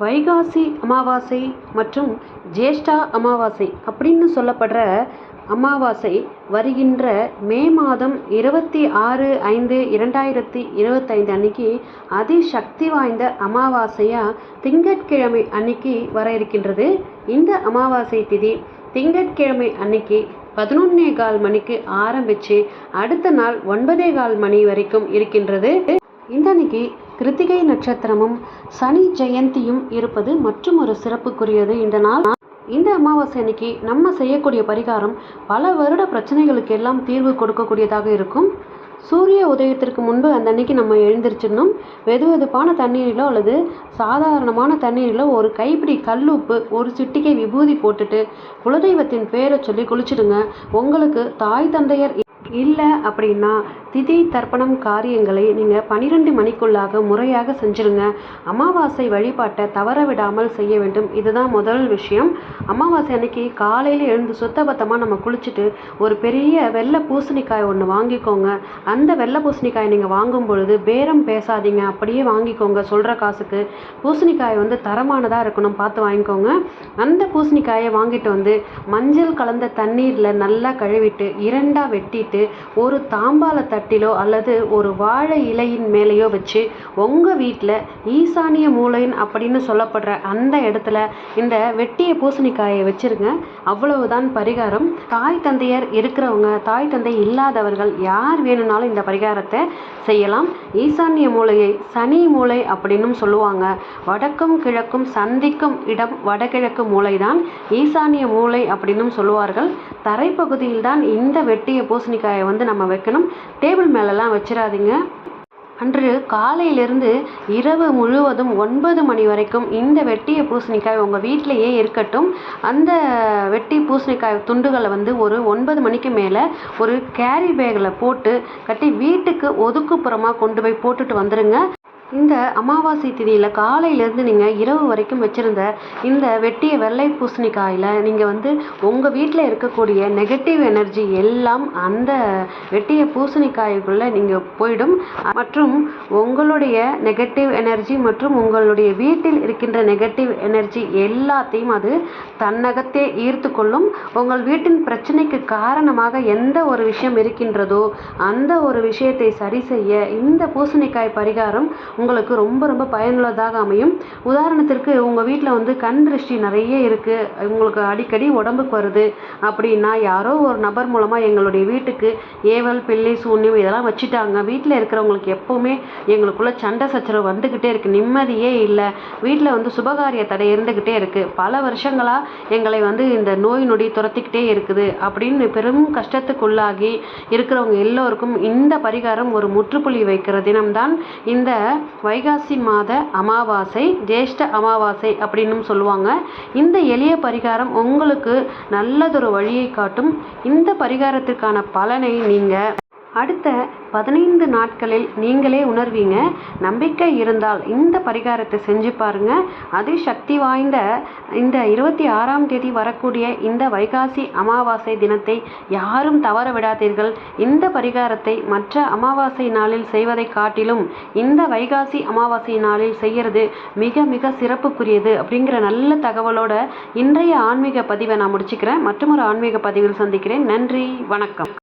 வைகாசி அமாவாசை மற்றும் ஜேஷ்டா அமாவாசை அப்படின்னு சொல்லப்படுற அமாவாசை வருகின்ற மே மாதம் இருபத்தி ஆறு ஐந்து இரண்டாயிரத்தி இருபத்தைந்து அன்னைக்கு அதிசக்தி வாய்ந்த அமாவாசையாக திங்கட்கிழமை அன்னைக்கு வர இருக்கின்றது. இந்த அமாவாசை திதி திங்கட்கிழமை அன்னைக்கு பதினொன்னே கால் மணிக்கு ஆரம்பித்து அடுத்த நாள் ஒன்பதே கால் மணி வரைக்கும் இருக்கின்றது. இந்த அன்னைக்கு கிருத்திகை நட்சத்திரமும் சனி ஜெயந்தியும் இருப்பது மற்றும் ஒரு சிறப்புக்குரியது. இந்த நாள் இந்த அமாவாசை அன்னைக்கு நம்ம செய்யக்கூடிய பரிகாரம் பல வருட பிரச்சனைகளுக்கு எல்லாம் தீர்வு கொடுக்கக்கூடியதாக இருக்கும். சூரிய உதயத்திற்கு முன்பு அந்த அன்னைக்கு நம்ம எழுந்திரிச்சிடணும். வெது வெதுப்பான தண்ணீரிலோ அல்லது சாதாரணமான தண்ணீரிலோ ஒரு கைப்பிடி கல்லுப்பு ஒரு சிட்டிகை விபூதி போட்டுட்டு குலதெய்வத்தின் பேரை சொல்லி குளிச்சிடுங்க. உங்களுக்கு தாய் தந்தையர் இல்லை அப்படின்னா திதி தர்ப்பணம் காரியங்களை நீங்கள் பன்னிரெண்டு மணிக்குள்ளாக முறையாக செஞ்சுருங்க. அமாவாசை வழிபாட்டை தவற விடாமல் செய்ய வேண்டும். இதுதான் முதல் விஷயம். அமாவாசை அன்னைக்கு காலையில் எழுந்து சுத்தபத்தமாக நம்ம குளிச்சுட்டு ஒரு பெரிய வெள்ளை பூசணிக்காய் ஒன்று வாங்கிக்கோங்க. அந்த வெள்ளை பூசணிக்காய் நீங்கள் வாங்கும் பொழுது பேரம் பேசாதீங்க. அப்படியே வாங்கிக்கோங்க சொல்கிற காசுக்கு. பூசணிக்காய் வந்து தரமானதாக இருக்கணும். பார்த்து வாங்கிக்கோங்க. அந்த பூசணிக்காயை வாங்கிட்டு வந்து மஞ்சள் கலந்த தண்ணீரில் நல்லா கழுவிட்டு இரண்டாக வெட்டிட்டு ஒரு தாம்பால தட்டிலோ அல்லது ஒரு வாழை இலையின் மேலேயோ வச்சு உங்கள் வீட்டில் ஈசானிய மூலையின் அப்படின்னு சொல்லப்படுற அந்த இடத்துல இந்த வெட்டிய பூசணிக்காயை வச்சிருங்க. அவ்வளவுதான் பரிகாரம். தாய் தந்தையர் இருக்கிறவங்க தாய் தந்தை இல்லாதவர்கள் யார் வேணும்னாலும் இந்த பரிகாரத்தை செய்யலாம். ஈசானிய மூலையை சனி மூலை அப்படின்னும் சொல்லுவாங்க. வடக்கும் கிழக்கும் சந்திக்கும் இடம் வடகிழக்கு மூலை தான் ஈசானிய மூலை அப்படின்னும் சொல்லுவார்கள். தரைப்பகுதியில் தான் இந்த வெட்டிய பூசணிக்காயை வந்து நம்ம வைக்கணும். டேபிள் மேலெலாம் வச்சிடாதீங்க அன்று காலையிலிருந்து இரவு முழுவதும் ஒன்பது மணி வரைக்கும் இந்த வெட்டிய பூசணிக்காய் உங்கள் வீட்டிலையே இருக்கட்டும். அந்த வெட்டி பூசணிக்காய் துண்டுகளை வந்து ஒரு ஒன்பது மணிக்கு மேலே ஒரு கேரி பேக்கில் போட்டு கட்டி வீட்டுக்கு ஒதுக்குப்புறமாக கொண்டு போய் போட்டுட்டு வந்துடுங்க இந்த அமாவாசை திதியில் காலையிலேருந்து நீங்கள் இரவு வரைக்கும் வச்சுருந்த இந்த வெட்டிய வெள்ளை பூசணிக்காயில் நீங்கள் வந்து உங்கள் வீட்டில் இருக்கக்கூடிய நெகட்டிவ் எனர்ஜி எல்லாம் அந்த வெட்டிய பூசணிக்காய்க்குள்ளே நீங்கள் போயிடும். மற்றும் உங்களுடைய நெகட்டிவ் எனர்ஜி மற்றும் உங்களுடைய வீட்டில் இருக்கின்ற நெகட்டிவ் எனர்ஜி எல்லாத்தையும் அது தன்னகத்தே ஈர்த்து கொள்ளும் உங்கள் வீட்டின் பிரச்சனைக்கு காரணமாக எந்த ஒரு விஷயம் இருக்கின்றதோ அந்த ஒரு விஷயத்தை சரி செய்ய இந்த பூசணிக்காய் பரிகாரம் உங்களுக்கு ரொம்ப ரொம்ப பயனுள்ளதாக அமையும். உதாரணத்திற்கு உங்கள் வீட்டில் வந்து கண் திருஷ்டி நிறைய இருக்குது உங்களுக்கு அடிக்கடி உடம்புக்கு வருது அப்படின்னா யாரோ ஒரு நபர் மூலமாக எங்களுடைய வீட்டுக்கு ஏவல் பிள்ளை சூன்யம் இதெல்லாம் வச்சுட்டாங்க. வீட்டில் இருக்கிறவங்களுக்கு எப்போவுமே எங்களுக்குள்ள சண்டை சச்சரவு வந்துக்கிட்டே இருக்குது நிம்மதியே இல்லை. வீட்டில் வந்து சுபகாரிய தடை இருந்துக்கிட்டே இருக்குது பல வருஷங்களாக எங்களை வந்து இந்த நோய் நொடி துரத்திக்கிட்டே இருக்குது அப்படின்னு பெரும் கஷ்டத்துக்குள்ளாகி இருக்கிறவங்க எல்லோருக்கும் இந்த பரிகாரம் ஒரு முற்றுப்புள்ளி வைக்கிற தினம்தான் இந்த வைகாசி மாத அமாவாசை ஜேஷ்ட அமாவாசை அப்படின்னும் சொல்லுவாங்க. இந்த எளிய பரிகாரம் உங்களுக்கு நல்லதொரு வழியை காட்டும். இந்த பரிகாரத்திற்கான பலனை நீங்கள் அடுத்த பதினைந்து நாட்களில் நீங்களே உணர்வீங்க. நம்பிக்கை இருந்தால் இந்த பரிகாரத்தை செஞ்சு பாருங்க. அது சக்தி வாய்ந்த இந்த இருபத்தி ஆறாம் தேதி வரக்கூடிய இந்த வைகாசி அமாவாசை தினத்தை யாரும் தவற விடாதீர்கள். இந்த பரிகாரத்தை மற்ற அமாவாசை நாளில் செய்வதை காட்டிலும் இந்த வைகாசி அமாவாசை நாளில் செய்கிறது மிக மிக சிறப்புக்குரியது அப்படிங்கிற நல்ல தகவலோட இன்றைய ஆன்மீக பதிவை நான் முடிச்சுக்கிறேன். மற்றும் ஒரு ஆன்மீக பதிவில் சந்திக்கிறேன். நன்றி. வணக்கம்.